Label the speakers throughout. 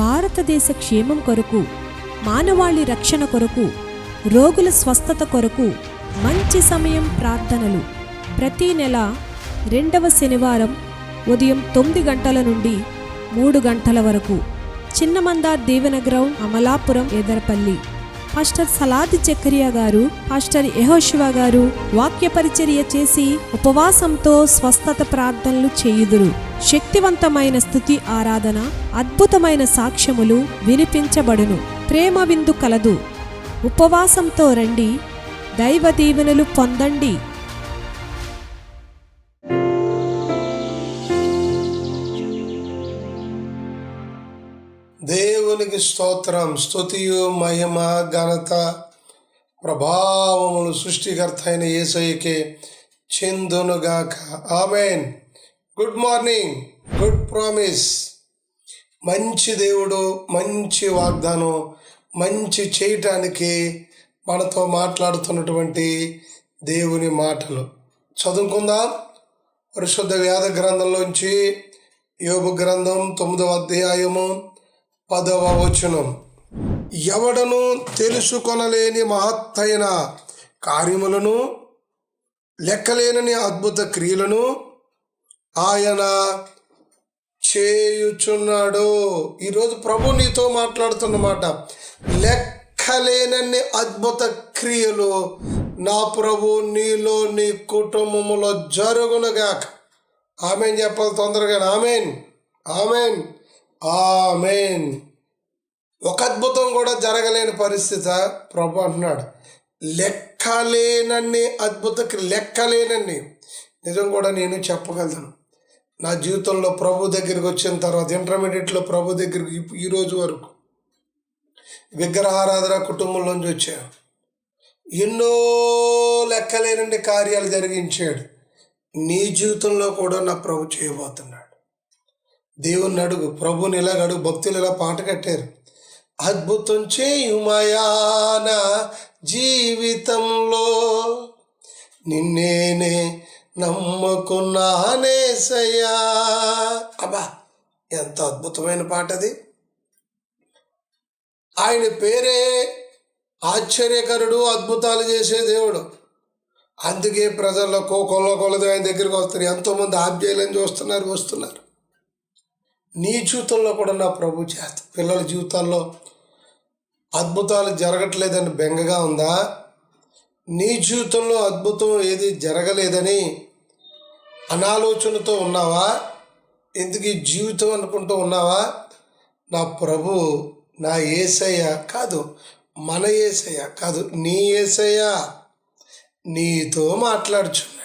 Speaker 1: భారతదేశ క్షేమం కొరకు మానవాళి రక్షణ కొరకు రోగుల స్వస్థత కొరకు మంచి సమయం ప్రార్థనలు. ప్రతి నెల రెండవ శనివారం ఉదయం తొమ్మిది గంటల నుండి మూడు గంటల వరకు చిన్నమందార్ దీవెన గ్రౌండ్ అమలాపురం ఎదరపల్లి. పాస్టర్ సలాద్ చక్రియా గారు పాస్టర్ యహోశివ గారు వాక్య పరిచర్య చేసి ఉపవాసంతో స్వస్థత ప్రార్థనలు చేయుదురు. శక్తివంతమైన స్థుతి ఆరాధన అద్భుతమైన సాక్ష్యములు వినిపించబడును. ప్రేమ విందు కలదు. ఉపవాసంతో రండి. దైవ దీవెనలు పొందండి.
Speaker 2: దేవునికి స్తోత్రం స్తుతియు మహిమ ఘనత ప్రభావములు సృష్టికర్త అయిన ఏసైకే చెందునుగాక. Amen. Good morning. Good promise. మంచి దేవుడు మంచి వాగ్దానం మంచి చేయటానికి మనతో మాట్లాడుతున్నటువంటి దేవుని మాటలు. చదువుకుందాం. పరిశుద్ధ వ్యాధ గ్రంథంలోంచి యోగు గ్రంథం తొమ్మిదవ అధ్యాయము పదవ వచనం. ఎవడను తెలుసుకొనలేని మహత్తైన కార్యములను లెక్కలేనని అద్భుత క్రియలను ఆయన చేయుచున్నాడు. ఈరోజు ప్రభు నీతో మాట్లాడుతున్నమాట. లెక్కలేనన్ని అద్భుత క్రియలు నా ప్రభు నీలో నీ కుటుంబములో జరుగునుగాక. ఆమెన్ చెప్పాలి తొందరగా ఆమెన్. ఆమెన్. ఆమెన్. ఒక అద్భుతం కూడా జరగలేని పరిస్థితి ప్రభు అంటున్నాడు లెక్కలేనన్ని అద్భుత లెక్కలేనన్ని. నిజం కూడా నేను చెప్పగలను. నా జీవితంలో ప్రభు దగ్గరికి వచ్చిన తర్వాత ఇంటర్మీడియట్లో ప్రభు దగ్గరికి ఈరోజు ఈ రోజు వరకు విగ్రహారాధన కుటుంబంలోంచి వచ్చాను. ఎన్నో లెక్కలేనండి కార్యాలు జరిగించాడు. నీ జీవితంలో కూడా నా ప్రభు చేయబోతున్నాడు. దేవుని అడుగు. ప్రభుని ఇలాగ అడుగు? భక్తులు ఇలా పాట కట్టారు? అద్భుతం చేయుమయాన జీవితంలో నిన్నేనే నమ్మకున్నానేసయ్యా అబ్బా ఎంత అద్భుతమైన పాట అది. ఆయన పేరే ఆశ్చర్యకరుడు అద్భుతాలు చేసే దేవుడు. అందుకే ప్రజల్లో కోకొల్ల కొలది ఆయన దగ్గరికి వస్తారు. ఎంతోమంది ఆబ్జేయాలని చూస్తున్నారు వస్తున్నారు. నీ జీవితంలో కూడా నా ప్రభు చేస్తా పిల్లల జీవితాల్లో అద్భుతాలు జరగట్లేదని బెంగగా ఉందా? నీ జీవితంలో అద్భుతం ఏది జరగలేదని అనాలోచనతో ఉన్నావా? ఎందుకు ఈ జీవితం అనుకుంటూ ఉన్నావా? నా ప్రభు నా ఏసయ్య కాదు మన ఏసయ్య కాదు నీ ఏసయ్య నీతో మాట్లాడుచున్నాడు.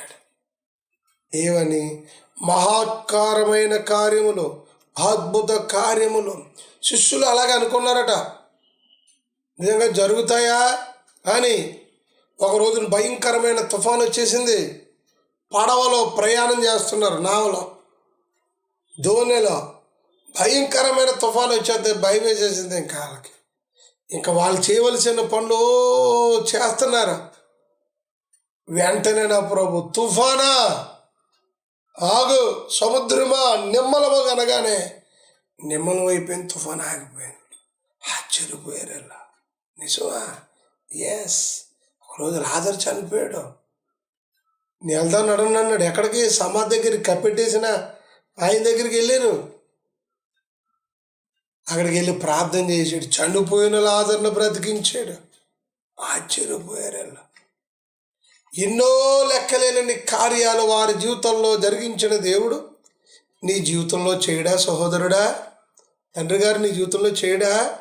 Speaker 2: ఏమని? మహాకారమైన కార్యములు అద్భుత కార్యములు. శిష్యులు అలాగే అనుకున్నారట. నిజంగా జరుగుతాయా? అని ఒక రోజున భయంకరమైన తుఫాన్ వచ్చేసింది. పడవలో ప్రయాణం చేస్తున్నారు నావలో. ధోనిలో భయంకరమైన తుఫాన్ వచ్చేది భయం వేసేసింది ఇంకా వాళ్ళకి. ఇంకా వాళ్ళు చేయవలసిన పనులు చేస్తున్నారు. వెంటనే నా ప్రభు తుఫానా? ఆగు సముద్రమా నిమ్మలము అనగానే నిమ్మలం అయిపోయింది తుఫాన్ ఆగిపోయింది. ఆశ్చర్యపోయారు ఇలా నిజమా? ఎస్ ఒకరోజు లాజర్ చనిపోయాడు. నేను వెళ్దాం నడండి అన్నాడు. ఎక్కడికి? సమాధి దగ్గరికి కప్పెట్టేసిన ఆయన దగ్గరికి వెళ్ళాను. అక్కడికి వెళ్ళి ప్రార్థన చేశాడు. చనిపోయిన లాదర్ను బ్రతికించాడు. ఆశ్చర్యపోయారు ఇలా ఎన్నో లెక్కలేనన్ని కార్యాలు వారి జీవితంలో జరిగించిన దేవుడు నీ జీవితంలో చేయడా సహోదరుడా? తండ్రి గారు నీ జీవితంలో చేయడా?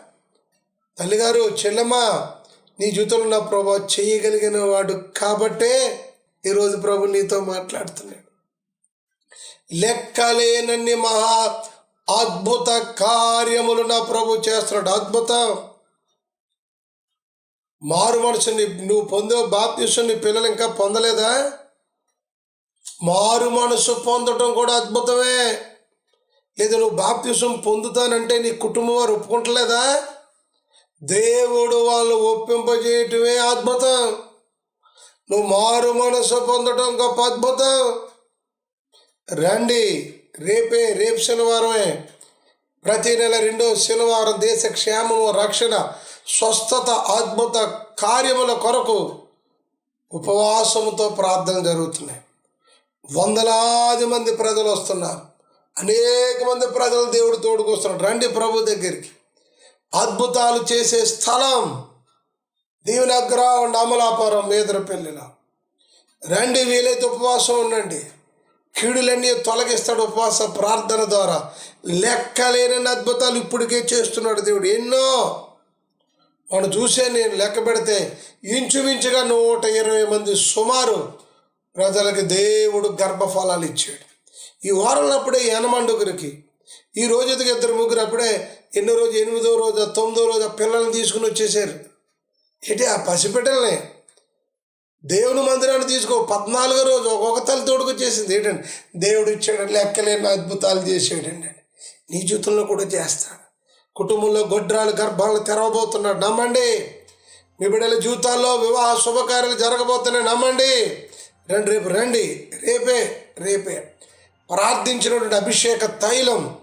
Speaker 2: తల్లిగారు చెల్లమ్మా నీ జీవితంలో నా ప్రభు చేయగలిగిన వాడు కాబట్టే ఈరోజు ప్రభు నీతో మాట్లాడుతున్నాడు. లెక్కలేనన్ని మహా అద్భుత కార్యములు నా ప్రభు చేస్తున్నాడు. అద్భుతం. మారు మనసుని నువ్వు పొందే బాప్తిసం నీ పిల్లలు ఇంకా పొందలేదా? మారు మనసు పొందడం కూడా అద్భుతమే. లేదా నువ్వు బాప్తిసం పొందుతానంటే నీ కుటుంబం వారు ఒప్పుకుంటలేదా? దేవుడు వాళ్ళు ఒప్పింపజేయటమే అద్భుతం. నువ్వు మారు మనసు పొందటం గొప్ప అద్భుతం. రండి రేపే రేపు శనివారమే. ప్రతి నెల రెండో శనివారం దేశ క్షేమము రక్షణ. స్వస్థత అద్భుత కార్యముల కొరకు ఉపవాసముతో ప్రార్థన జరుగుతున్నాయి. వందలాది మంది ప్రజలు వస్తున్నారు. అనేక మంది ప్రజలు దేవుడు తోడుకొస్తున్నారు రండి ప్రభు దగ్గరికి. అద్భుతాలు చేసే స్థలం దీవెన గ్రౌండ్ అమలాపురం మేదరపల్లిలో. రండి వీలైతే ఉపవాసం ఉండండి. కీడులన్నీ తొలగిస్తాడు ఉపవాస ప్రార్థన ద్వారా. లెక్కలేని అద్భుతాలు ఇప్పటికే చేస్తున్నాడు దేవుడు. ఎన్నో మనం చూసే నేను లెక్క పెడితే ఇంచుమించుగా నూట ఇరవై మంది సుమారు ప్రజలకు దేవుడు గర్భఫలాలు ఇచ్చాడు. ఈ వారంలో అప్పుడే యనమండుగురికి ఈ రోజుకి ఇద్దరు ముగ్గురు అప్పుడే ఎన్నో రోజు ఎనిమిదో రోజు తొమ్మిదో రోజు ఆ పిల్లల్ని తీసుకుని వచ్చేసారు. ఏంటి ఆ పసిపిట్టల్ని దేవుని మందిరాన్ని తీసుకో పద్నాలుగో రోజు ఒక్కొక్క తల్లి తోడుకొచ్చేసింది. ఏంటండి దేవుడు ఇచ్చాడు లెక్కలేని అద్భుతాలు చేసాడండి నీ జీవితంలో కూడా చేస్తాడు. కుటుంబంలో గొడ్రాలు గర్భాలు తెరవబోతున్నాడు. నమ్మండి. మీ బిడ్డల జీవితాల్లో వివాహ శుభకార్యాలు జరగబోతున్నాయి. నమ్మండి. రండి రేపు రండి. రేపే రేపే. ప్రార్థించినటువంటి అభిషేక తైలం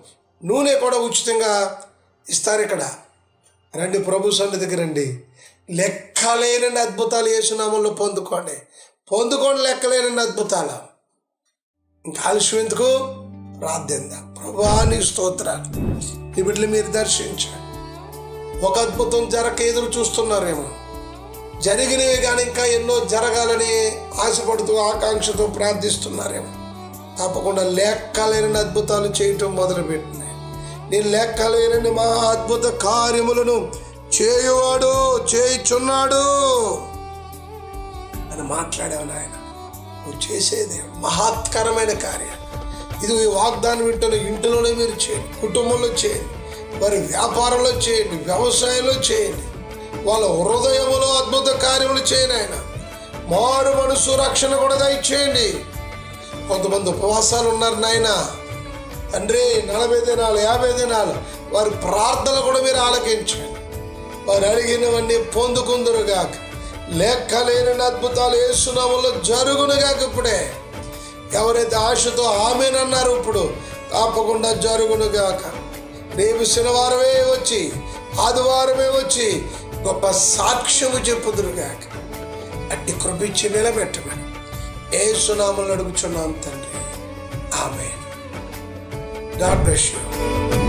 Speaker 2: నూనె కూడా ఉచితంగా ఇస్తారు ఇక్కడ. రండి ప్రభు సన్నిధికి రండి. లెక్కలేని అద్భుతాలు వేసునామంలో పొందుకోండి. పొందుకోండి లెక్కలేని అద్భుతాలు. ఇంకా ఆలస్యం ఎందుకు? ప్రార్థన ప్రభాని స్తోత్రాలు. ఈ బిడ్డలు మీరు దర్శించండి. ఒక అద్భుతం జరక ఎదురు చూస్తున్నారేమో. జరిగినవి కానీ ఇంకా ఎన్నో జరగాలని ఆశపడుతూ ఆకాంక్షతో ప్రార్థిస్తున్నారేమో. తప్పకుండా లెక్కలేని అద్భుతాలు చేయటం మొదలుపెట్టినాయి నేను లెక్కలేనని మా అద్భుత కార్యములను చేయువాడు చేయుచున్నాడు. అని మాట్లాడావు నాయన. నువ్వు చేసేదే మహత్కరమైన కార్యం. ఇది ఈ వాగ్దానం వింటున్న ఇంటిలోనే మీరు చేయండి కుటుంబంలో చేయండి వారి వ్యాపారంలో చేయండి వ్యవసాయంలో చేయండి. వాళ్ళ హృదయములో అద్భుత కార్యములు చేయను ఆయన. మారు మనసు రక్షణ కూడా దయచేయండి. కొంతమంది ఉపవాసాలు ఉన్నారు నాయన. తండ్రి నలభై దినాలు యాభై దినాలు వారి ప్రార్థన కూడా మీరు ఆలకించండి. వారు అడిగినవన్నీ పొందుకుందరుగాక. లెక్కలేని అద్భుతాలు వేస్తున్నాములో జరుగునుగాక ఇప్పుడే. ఎవరైతే ఆశతో ఆమెనన్నారు ఇప్పుడు తప్పకుండా జరుగునుగాక. రేపు శనివారమే వచ్చి ఆదివారమే వచ్చి గొప్ప సాక్ష్యము చెప్పుదురుగాక. అట్టి కృపించి నిలబెట్టమని ఏ సునామలు అడుగుచున్నాం తండ్రి. ఆమె గాడ్ బ్లెస్ యూ.